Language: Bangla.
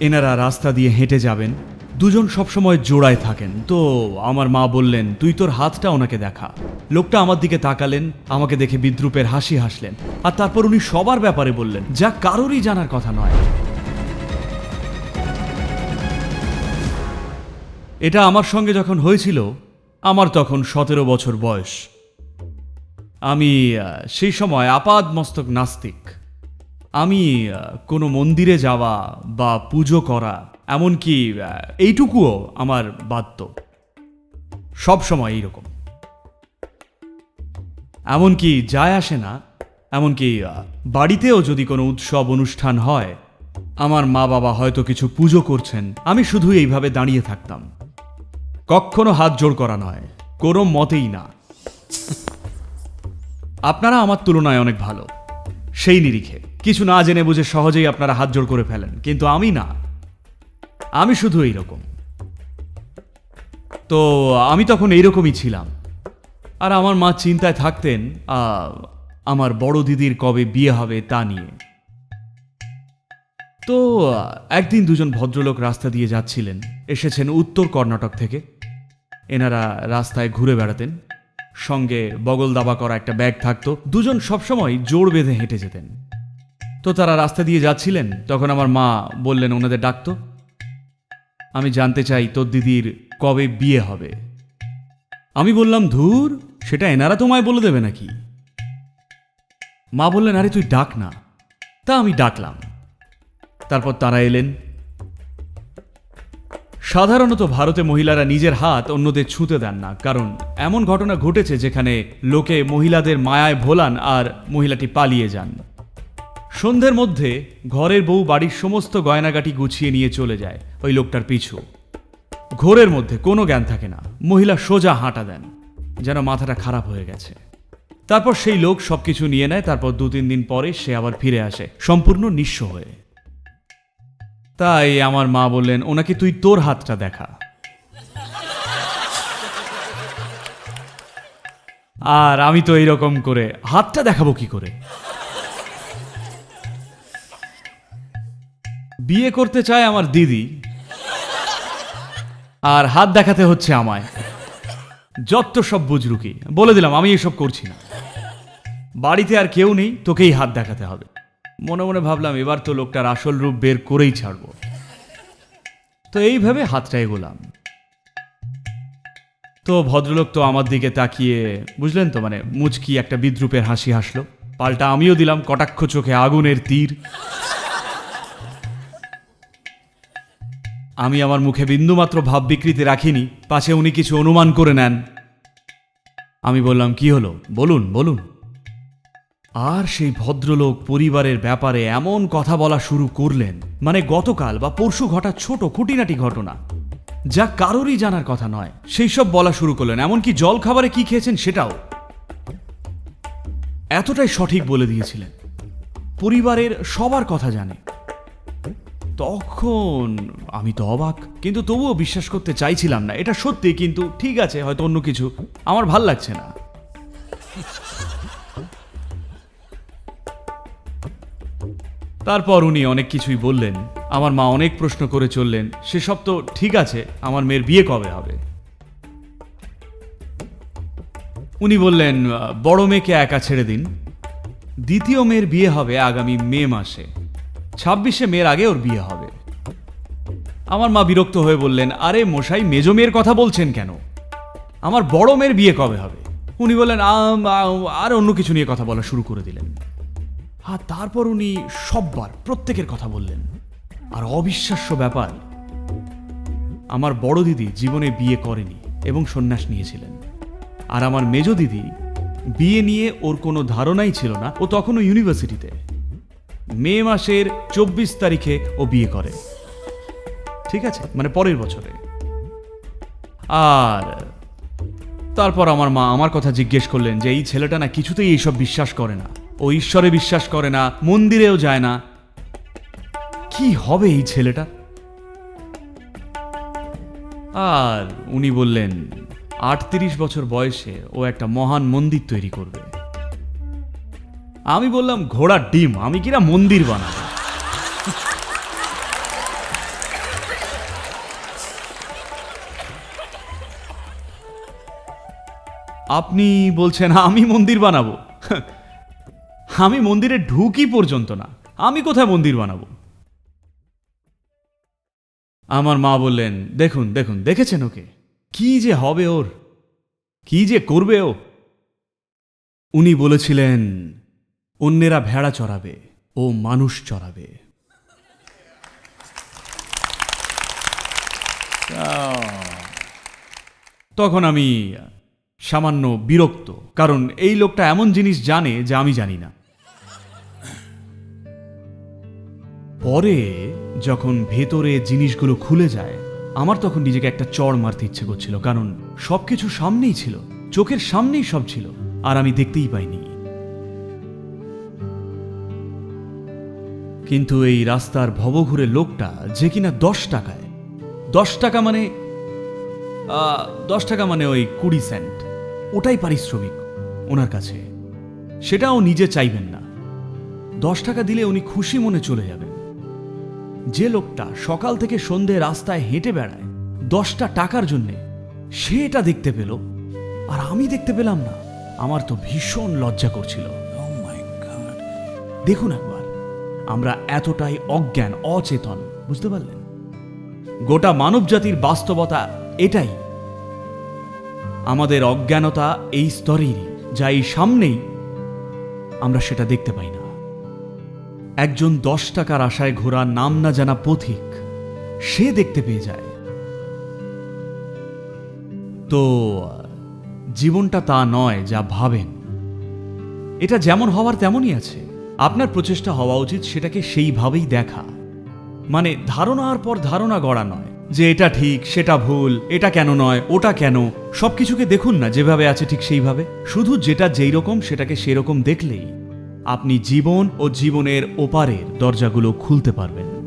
এনারা রাস্তা দিয়ে হেঁটে যাবেন। দুজন সবসময় জোড়ায় থাকেন। তো আমার মা বললেন, তুই তোর হাতটা ওনাকে দেখা। লোকটা আমার দিকে তাকালেন, আমাকে দেখে বিদ্রুপের হাসি হাসলেন। আর তারপর উনি সবার ব্যাপারে বললেন, যা কারোরই জানার কথা নয়। এটা আমার সঙ্গে যখন হয়েছিল, আমার তখন সতেরো বছর বয়স। আমি সেই সময় আপাদ মস্তক নাস্তিক। আমি কোনো মন্দিরে যাওয়া বা পুজো করা, এমনকি এইটুকুও আমার বাধ্য। সব সময় এইরকম। এমনকি যায় আসে না, এমনকি বাড়িতেও যদি কোনো উৎসব অনুষ্ঠান হয়, আমার মা বাবা হয়তো কিছু পুজো করছেন, আমি শুধু এইভাবে দাঁড়িয়ে থাকতাম। কখনো হাত জোড় করা নয়, কোনো মতেই না। আপনারা আমার তুলনায় অনেক ভালো। সেই নিরিখে। কিছু না জেনে বুঝে সহজেই আপনারা হাত জোড় করে ফেলেন, কিন্তু আমি না। আমি শুধু এইরকম। তো আমি তখন এইরকমই ছিলাম। আর আমার মা চিন্তায় থাকতেন আমার বড় দিদির কবে বিয়ে হবে তা নিয়ে। তো, একদিন দুজন ভদ্রলোক রাস্তা দিয়ে যাচ্ছিলেন। এসেছেন উত্তর কর্ণাটক থেকে। এনারা রাস্তায় ঘুরে বেড়াতেন। সঙ্গে বগল দাবা করা একটা ব্যাগ থাকতো। দুজন সবসময় জোর বেঁধে হেঁটে যেতেন। তো তারা রাস্তা দিয়ে যাচ্ছিলেন, তখন আমার মা বললেন, ওনাদের ডাকতো। আমি জানতে চাই তোর দিদির কবে বিয়ে হবে। আমি বললাম, ধুর, সেটা এনারা তোমায় বলে দেবে নাকি? মা বললেন, আরে তুই ডাক না। তা আমি ডাকলাম। তারপর তারা এলেন। সাধারণত ভারতে মহিলারা নিজের হাত অন্যদের ছুঁতে দেন না, কারণ এমন ঘটনা ঘটেছে যেখানে লোকে মহিলাদের মায়ায় ভোলান আর মহিলাটি পালিয়ে যান। সন্ধ্যের মধ্যে ঘরের বউ বাড়ির সমস্ত গয়নাগাটি গুছিয়ে নিয়ে চলে যায় ওই লোকটার পিছু। ঘোরের মধ্যে কোনো জ্ঞান থাকে না, মহিলা সোজা হাঁটা দেন, যেন মাথাটা খারাপ হয়ে গেছে। তারপর সেই লোক সবকিছু নিয়ে নেয়, তারপর দু তিন দিন পরে সে আবার ফিরে আসে, সম্পূর্ণ নিঃস্ব হয়ে। তাই আমার মা বললেন, ওনাকে তুই তোর হাতটা দেখা। আর আমি তো এইরকম করে, হাতটা দেখাবো কি করে? বিয়ে করতে চায় আমার দিদি, আর হাত দেখাতে হচ্ছে আমায়। যত সব বুজরুকি। বলে দিলাম, আমি এসব করছি না। বাড়িতে আর কেউ নেই, তোকেই হাত দেখাতে হবে। মনে মনে ভাবলাম, এবার তো লোকটার আসল রূপ বের করেই ছাড়ব। তো এইভাবে হাতটা এগোলাম তো ভদ্রলোক তো আমার দিকে তাকিয়ে, বুঝলেন তো মানে মুচকি একটা বিদ্রুপের হাসি হাসলো। পাল্টা আমিও দিলাম, কটাক্ষ চোখে আগুনের তীর। আমি আমার মুখে বিন্দুমাত্র ভাব বিকৃতি রাখিনি পাশে উনি কিছু অনুমান করে নেন। আমি বললাম, কি হলো? বলুন বলুন। আর সেই ভদ্রলোক পরিবারের ব্যাপারে এমন কথা বলা শুরু করলেন মানে গতকাল বা পরশু ঘটা ছোট খুঁটিনাটি ঘটনা, যা কারোরই জানার কথা নয়। সেই সব বলা শুরু করলেন, এমনকি জল খাবারে কি খেয়েছেন সেটাও এতটাই সঠিক বলে দিয়েছিলেন। পরিবারের সবার কথা জানে। তখন আমি তো অবাক, কিন্তু তবুও বিশ্বাস করতে চাইছিলাম না, এটা সত্যি, কিন্তু ঠিক আছে, হয়তো অন্য কিছু। আমার ভালো লাগছে না। তারপর উনি অনেক কিছুই বললেন। আমার মা অনেক প্রশ্ন করে চললেন সেসব তো ঠিক আছে আমার মেয়ের বিয়ে কবে হবে? উনি বললেন বড় মেয়েকে একা ছেড়ে দিন। দ্বিতীয় মেয়ের বিয়ে হবে আগামী মে মাসে। ছাব্বিশে মেয়ের আগে ওর বিয়ে হবে। আমার মা বিরক্ত হয়ে বললেন আরে মশাই মেজো মেয়ের কথা বলছেন কেন? আমার বড় মেয়ের বিয়ে কবে হবে? উনি বললেন "আম, আম, আর অন্য কিছু নিয়ে কথা বলা শুরু করে দিলেন। আর তারপর উনি সববার প্রত্যেকের কথা বললেন। আর অবিশ্বাস্য ব্যাপার, আমার বড় দিদি জীবনে বিয়ে করেনি এবং সন্ন্যাস নিয়েছিলেন। আর আমার মেজ দিদি বিয়ে নিয়ে ওর কোনো ধারণাই ছিল না, ও তখনও ইউনিভার্সিটিতে। মে মাসের চব্বিশ তারিখে ও বিয়ে করে। ঠিক আছে? মানে পরের বছরে। আর তারপর আমার মা আমার কথা জিজ্ঞেস করলেন যে, এই ছেলেটা না কিছুতেই এইসব বিশ্বাস করে না। ও ঈশ্বরে বিশ্বাস করে না, মন্দিরেও যায় না। কি হবে এই ছেলেটা? আর উনি বললেন, আটত্রিশ বছর বয়সে ও একটা মহান মন্দির তৈরি করবে। আমি বললাম ঘোড়ার ডিম, আমি কিনা মন্দির বানাবো। আপনি বলছেন, আমি মন্দির বানাবো। আমি মন্দিরে ঢুকি পর্যন্ত না। আমি কোথায় মন্দির বানাবো? আমার মা বললেন, দেখুন দেখুন, দেখেছেন ওকে? কি যে হবে ওর? কি যে করবে ও? উনি বলেছিলেন, অন্যেরা ভেড়া চড়াবে, ও মানুষ চড়াবে। তখন আমি সামান্য বিরক্ত, কারণ এই লোকটা এমন জিনিস জানে যা আমি জানি না। পরে যখন ভেতরে জিনিসগুলো খুলে যায়, আমার তখন নিজেকে একটা চড় মারতে ইচ্ছে করছিল, কারণ সবকিছু সামনেই ছিল, চোখের সামনেই সব ছিল, আর আমি দেখতেই পাইনি। কিন্তু এই রাস্তার ভবঘুরে লোকটা যে কিনা দশ টাকায়, দশ টাকা মানে দশ টাকা মানে ওই কুড়ি সেন্ট, ওটাই পারিশ্রমিক ওনার কাছে। সেটাও নিজে চাইবেন না। দশ টাকা দিলে উনি খুশি মনে চলে যাবেন। যে লোকটা সকাল থেকে সন্ধে রাস্তায় হেঁটে বেড়ায়, দশটা টাকার জন্যে, সে এটা দেখতে পেল। আর আমি দেখতে পেলাম না, আমার তো ভীষণ লজ্জা করছিল। Oh. দেখুন একবার, আমরা এতটাই অজ্ঞান, অচেতন, বুঝতে পারলেন? গোটা মানবজাতির বাস্তবতা এটাই। আমাদের অজ্ঞানতা এই স্তরেরই যা এই সামনেই আমরা সেটা দেখতে পাই না। একজন দশ টাকার আশায় ঘোরা নাম না জানা পথিক, সে দেখতে পেয়ে যায়। তো, জীবনটা তা নয় যা ভাবেন। এটা যেমন হওয়ার তেমনই আছে। আপনার প্রচেষ্টা হওয়া উচিত সেটাকে সেইভাবেই দেখা। মানে ধারণার পর ধারণা গড়া নয় যে এটা ঠিক, সেটা ভুল, এটা কেন নয়, ওটা কেন। সবকিছুকে দেখুন না, যেভাবে আছে ঠিক সেইভাবে। শুধু যেটা যেই রকম, সেটাকে সেরকম দেখলেই আপনি জীবন ও জীবনের ওপারের দরজাগুলো খুলতে পারবেন।